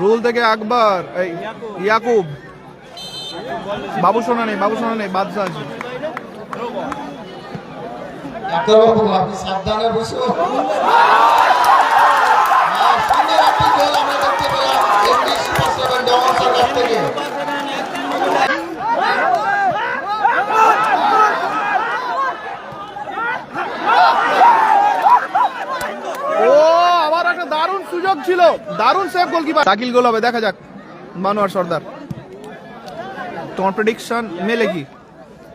Rule থেকে আকবর, এই ইয়াকুব। বাবু শোনা নেই, বাবু শোনা নেই বাদশা আছে সাবধানে দেখতে পেলাম ও আবার একটা দারুণ সুযোগ ছিল। দারুণ গোলকিপার শাকিল গোল হবে, দেখা যাক। সর্দার। তোমার প্রেডিকশন মেলে কি?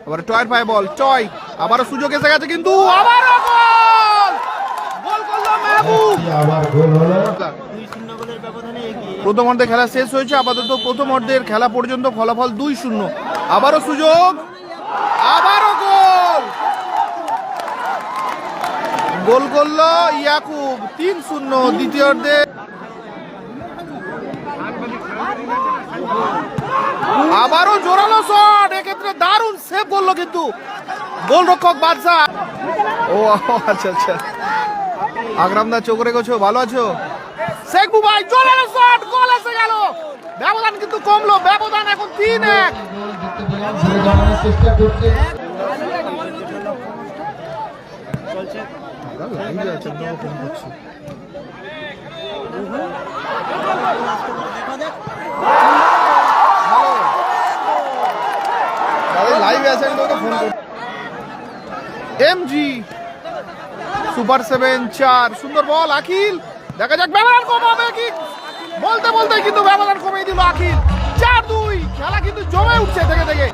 আবার টয়ের পায়ে বল, টয়। আবারও সুযোগ এসে গেছে কিন্তু প্রথম অর্ধে খেলা শেষ হয়েছে, আপাতত প্রথম অর্ধের খেলা পর্যন্ত ফলাফল দুই শূন্য। আবারও সুযোগ। গোল করল ইয়াকুব, তিন শূন্য দ্বিতীয় আবারও জোরালো শট, এক্ষেত্রে দারুণ সেভ করল কিন্তু। গোলরক্ষক বাদশা। ও আচ্ছা আচ্ছা। আকরামদা চোখ রেখেছো ভালো আছো? শেখ বুবাই জোরালো শট, গোল এসে গেল। ব্যবধান কিন্তু কমলো, ব্যবধান এখন তিন এক। করছে লাইভ আছে আমি তোকে ফোন করছি সুপার সেভেন, চার, সুন্দর বল, আখিল। দেখা যাক ব্যবধান কমাবে বলতে বলতে কিন্তু ব্যবধান কমিয়ে দিল আখিল। চার দুই, খেলা কিন্তু জমে উঠছে থেকে থেকে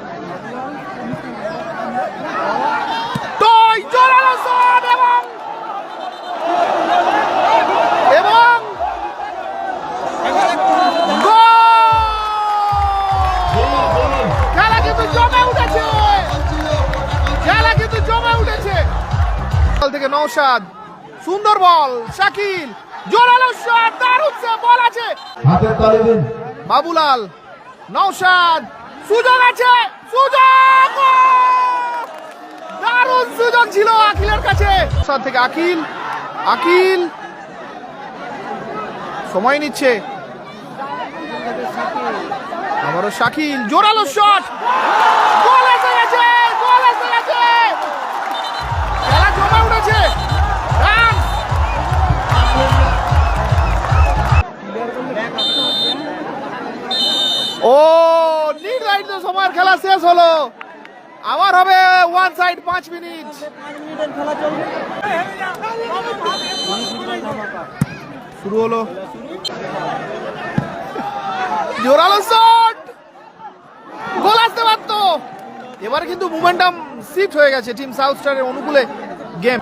বল থেকে নৌসাদ সুন্দর বল শাকিল জোরালো শট দারুণ সে- বল আছে। হাতের তালি দিন। বাবুলাল নৌসাদ সুযোগ আছে সুযোগ! দারুণ সুযোগ ছিল আকিলের কাছে। নওশাদ থেকে আকিল আকিল। সময় নিচ্ছে। আবারও শাকিল জোরালো শট গোল জমে উঠেছে রান ও নির্ধারিত সময়ের খেলা শেষ হলো। আবার হবে ওয়ান সাইড পাঁচ মিনিট। শুরু হলো। জোরালো শট গোল আসতে পারত। এবার কিন্তু মোমেন্টাম শিফট হয়ে গেছে টিম সাউথ স্টারের অনুকূলে গেম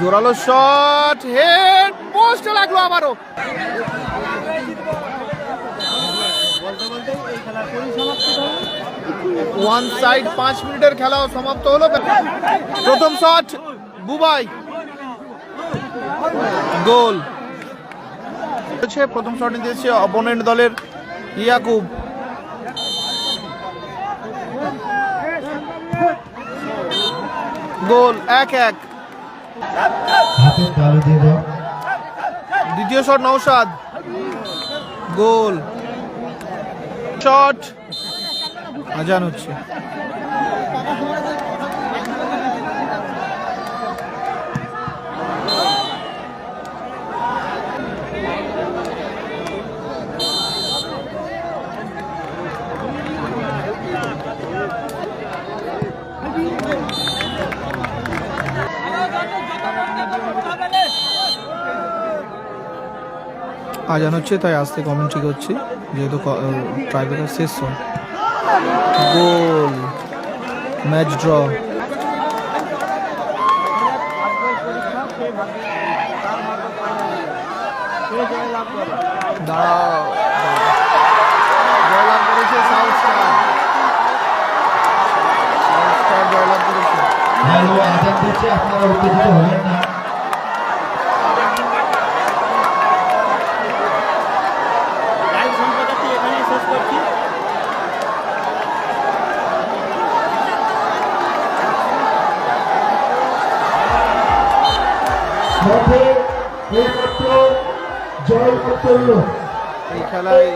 জোরালো শট হেড পোস্টে লাগল আবারও। ওয়ান সাইড পাঁচ মিনিটের খেলাও সমাপ্ত হলো। প্রথম শট বুবাই। গোল। প্রথম শট দিয়েছে অপোনেন্ট দলের ইয়াকুব। গোল, এক এক। দ্বিতীয় শট নৌসাদ গোল। শট। আজান হচ্ছে আজান হচ্ছে, তাই আসতে কমেন্ট্রি করছি, যেহেতু ট্রাইবেকার শেষ সব গোল ম্যাচ ড্র আপনারা উত্তেজিত হবেন না লাইভ সম্প্রচারটি এখানেই শেষ করছি সঠিক এইমাত্র এই খেলায়